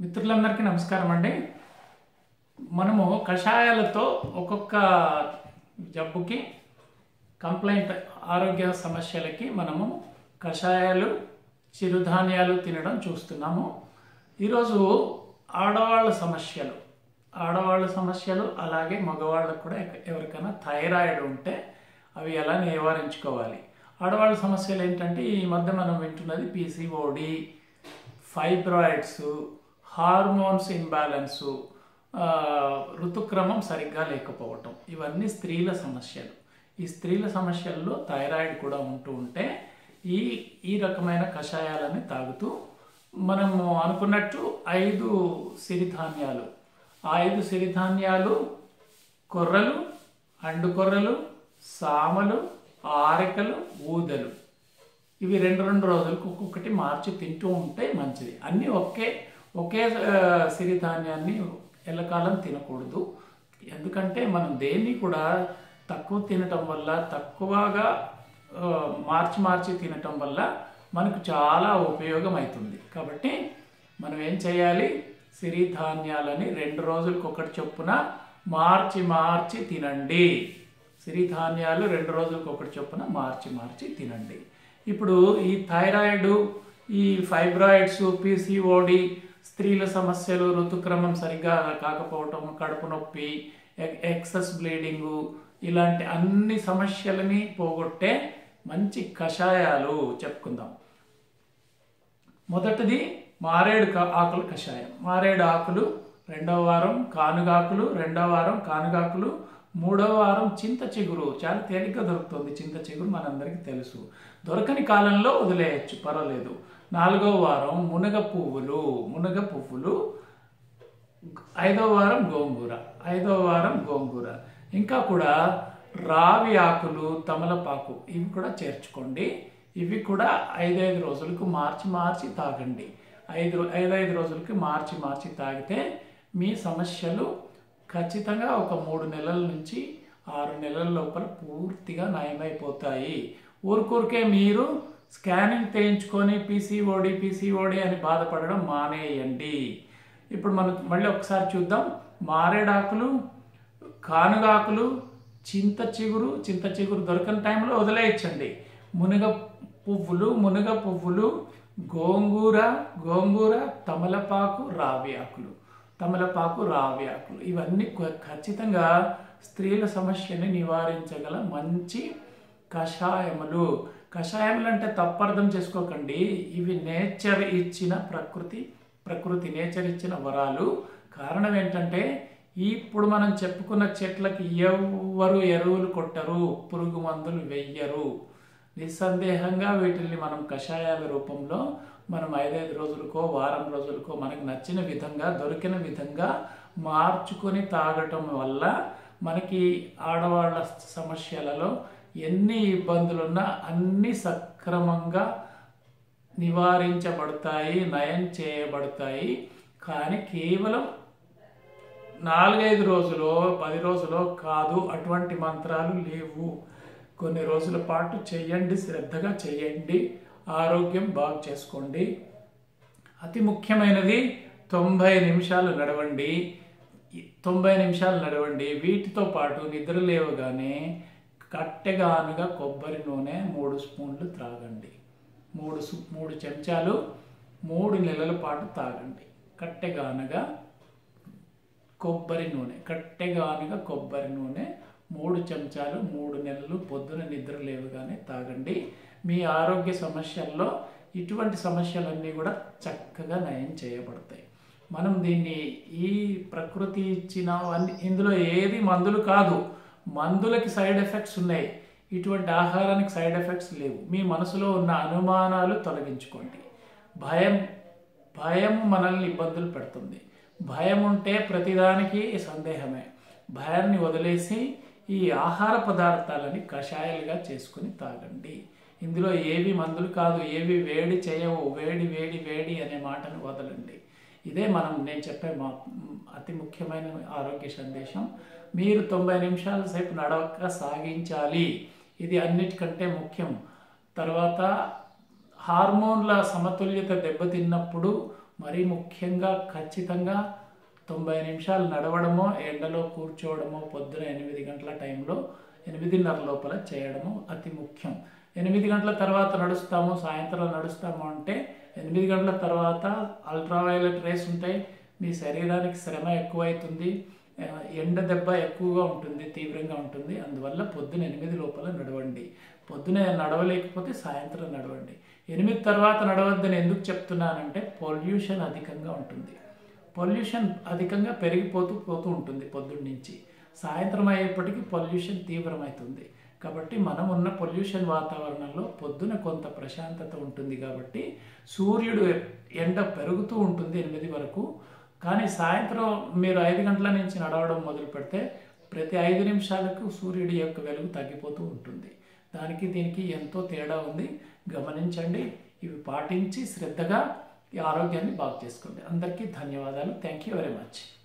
మిత్రులందరికీ నమస్కారం అండి. మనము కషాయాలతో ఒక్కొక్క జబ్బుకి కంప్లైంట్ ఆరోగ్య సమస్యలకి మనము కషాయాలు చిరుధాన్యాలు తినడం చూస్తున్నాము. ఈరోజు ఆడవాళ్ళ సమస్యలు ఆడవాళ్ళ సమస్యలు అలాగే మగవాళ్ళకు కూడా ఎవరికైనా థైరాయిడ్ ఉంటే అవి ఎలా నివారించుకోవాలి? ఆడవాళ్ళ సమస్యలు ఏంటంటే ఈ మధ్య మనం వింటున్నది పీసీఓడి ఫైబ్రాయిడ్స్ హార్మోన్స్ ఇంబ్యాలెన్సు ఋతుక్రమం సరిగ్గా లేకపోవటం. ఇవన్నీ స్త్రీల సమస్యలు. ఈ స్త్రీల సమస్యల్లో థైరాయిడ్ కూడా ఉంటూ ఉంటే ఈ ఈ రకమైన కషాయాలని తాగుతూ మనము అనుకున్నట్టు ఐదు సిరిధాన్యాలు. ఆ ఐదు సిరిధాన్యాలు కొర్రలు అండు కొర్రలు సామలు ఆరికలు ఊదలు. ఇవి రెండు రెండు రోజులకు ఒక్కొక్కటి మార్చి తింటూ ఉంటే మంచిది. అన్నీ ఒకే ఒకే సిరిధాన్యాన్ని ఎల్లకాలం తినకూడదు. ఎందుకంటే మనం దేన్ని కూడా తక్కువ తినటం వల్ల తక్కువగా మార్చి మార్చి తినటం వల్ల మనకు చాలా ఉపయోగం అవుతుంది కాబట్టి మనం ఏం చేయాలి? సిరిధాన్యాలని రెండు రోజులకు ఒకటి చొప్పున మార్చి మార్చి తినండి. సిరిధాన్యాలు రెండు రోజులకు ఒకటి చొప్పున మార్చి మార్చి తినండి. ఇప్పుడు ఈ థైరాయిడ్ ఈ ఫైబ్రాయిడ్స్ పీసీఓడి స్త్రీల సమస్యలు ఋతుక్రమం సరిగ్గా కాకపోవటం కడుపు నొప్పి ఎక్- ఎక్సెస్ బ్లీడింగు ఇలాంటి అన్ని సమస్యలని పోగొట్టే మంచి కషాయాలు చెప్పుకుందాం. మొదటిది మారేడు కా- ఆకుల కషాయం. మారేడు ఆకులు రెండవ వారం కానుగాకులు రెండవ వారం కానుగాకులు మూడవ వారం చింత చిగురు. చాలా తేలిగ్గా దొరుకుతుంది చింత చిగురు మనందరికీ తెలుసు. దొరకని కాలంలో వదిలేయచ్చు పర్వాలేదు. నాలుగో వారం మునగ పువ్వులు మునగ పువ్వులు ఐదో వారం గోంగూర ఐదో వారం గోంగూర. ఇంకా కూడా రావి ఆకులు తమలపాకు ఇవి కూడా చేర్చుకోండి. ఇవి కూడా ఐదైదు రోజులకు మార్చి మార్చి తాగండి. ఐదు ఐదైదు రోజులకి మార్చి మార్చి తాగితే మీ సమస్యలు ఖచ్చితంగా ఒక మూడు నెలల నుంచి ఆరు నెలల లోపల పూర్తిగా నయమైపోతాయి. ఊరికూరికే మీరు స్కానింగ్ చేయించుకొని పీసీఓడి పీసీఓడి అని బాధపడడం మానేయండి. ఇప్పుడు మనం మళ్ళీ ఒకసారి చూద్దాం. మారేడాకులు కానుగాకులు చింత చిగురు చింత చిగురు దొరకని టైంలో వదిలేయచ్చండి. మునగ పువ్వులు మునగ పువ్వులు గోంగూర గోంగూర తమలపాకు రావి ఆకులు తమలపాకు రావి ఆకులు. ఇవన్నీ ఖచ్చితంగా స్త్రీల సమస్యని నివారించగల మంచి కషాయములు. కషాయములు అంటే తప్పర్థం చేసుకోకండి. ఇవి నేచర్ ఇచ్చిన ప్రకృతి ప్రకృతి నేచర్ ఇచ్చిన వరాలు. కారణం ఏంటంటే ఇప్పుడు మనం చెప్పుకున్న చెట్లకి ఎవ్వరు ఎరువులు కొట్టరు పురుగు మందులు వెయ్యరు. నిస్సందేహంగా వీటిల్ని మనం కషాయాల రూపంలో మనం ఐదైదు రోజులకో వారం రోజులకో మనకు నచ్చిన విధంగా దొరికిన విధంగా మార్చుకొని తాగటం వల్ల మనకి ఆడవాళ్ళ సమస్యలలో ఎన్ని ఇబ్బందులున్నా అన్ని సక్రమంగా నివారించబడతాయి నయం చేయబడతాయి. కానీ కేవలం నాలుగైదు రోజులో పది రోజులో కాదు అటువంటి మంత్రాలు లేవు. కొన్ని రోజుల పాటు చేయండి శ్రద్ధగా చేయండి ఆరోగ్యం బాగు చేసుకోండి. అతి ముఖ్యమైనది తొంభై నిమిషాలు నడవండి. తొంభై నిమిషాలు నడవండి. వీటితో పాటు నిద్ర లేవగానే కట్టెగానుగా కొబ్బరి నూనె మూడు స్పూన్లు త్రాగండి. మూడు మూడు చెంచాలు మూడు నెలల పాటు తాగండి. కట్టెగానగా కొబ్బరి నూనె కట్టెగానుగా కొబ్బరి నూనె మూడు చెంచాలు మూడు నెలలు పొద్దున నిద్ర లేవగానే తాగండి. మీ ఆరోగ్య సమస్యల్లో ఇటువంటి సమస్యలన్నీ కూడా చక్కగా నయం చేయబడతాయి. మనం దీన్ని ఈ ప్రకృతి ఇచ్చిన అన్ని- ఇందులో ఏది మందులు కాదు. మందులకి సైడ్ ఎఫెక్ట్స్ ఉన్నాయి. ఇటువంటి ఆహారానికి సైడ్ ఎఫెక్ట్స్ లేవు. మీ మనసులో ఉన్న అనుమానాలు తొలగించుకోండి. భయం భయం మనల్ని ఇబ్బందులు పెడుతుంది. భయం ఉంటే ప్రతిదానికి సందేహమే. భయాన్ని వదిలేసి ఈ ఆహార పదార్థాలని కషాయాలుగా చేసుకుని తాగండి. ఇందులో ఏవి మందులు కాదు ఏవి వేడి చేయవు వేడి వేడి వేడి అనే మాటను వదలండి. ఇదే మనం నేను చెప్పే మా అతి ముఖ్యమైన ఆరోగ్య సందేశం. మీరు తొంభై నిమిషాల సేపు నడవక సాగించాలి. ఇది అన్నిటికంటే ముఖ్యం. తర్వాత హార్మోన్ల సమతుల్యత దెబ్బతిన్నప్పుడు మరీ ముఖ్యంగా ఖచ్చితంగా తొంభై నిమిషాలు నడవడమో ఎండలో కూర్చోవడమో పొద్దున ఎనిమిది గంటల టైంలో ఎనిమిదిన్నర లోపల చేయడము అతి ముఖ్యం. ఎనిమిది గంటల తర్వాత నడుస్తాము సాయంత్రం నడుస్తాము అంటే ఎనిమిది గంటల తర్వాత అల్ట్రావైలెట్ రేస్ ఉంటాయి. మీ శరీరానికి శ్రమ ఎక్కువైతుంది ఎండ దెబ్బ ఎక్కువగా ఉంటుంది తీవ్రంగా ఉంటుంది. అందువల్ల పొద్దున ఎనిమిది లోపల నడవండి. పొద్దున నడవలేకపోతే సాయంత్రం నడవండి. ఎనిమిది తర్వాత నడవద్దని ఎందుకు చెప్తున్నానంటే పొల్యూషన్ అధికంగా ఉంటుంది. పొల్యూషన్ అధికంగా పెరిగిపోతూ పోతూ ఉంటుంది పొద్దున్న నుంచి సాయంత్రం అయ్యేప్పటికీ పొల్యూషన్ తీవ్రమవుతుంది. కాబట్టి మనం ఉన్న పొల్యూషన్ వాతావరణంలో పొద్దున కొంత ప్రశాంతత ఉంటుంది కాబట్టి సూర్యుడు ఎండ పెరుగుతూ ఉంటుంది ఎనిమిది వరకు. కానీ సాయంత్రం మీరు ఐదు గంటల నుంచి నడవడం మొదలు పెడితే ప్రతి ఐదు నిమిషాలకు సూర్యుడి యొక్క వెలుగు తగ్గిపోతూ ఉంటుంది. దానికి దీనికి ఎంతో తేడా ఉంది. గమనించండి. ఇవి పాటించి శ్రద్ధగా ఈ ఆరోగ్యాన్ని బాగు చేసుకోండి. అందరికీ ధన్యవాదాలు. Thank you very much.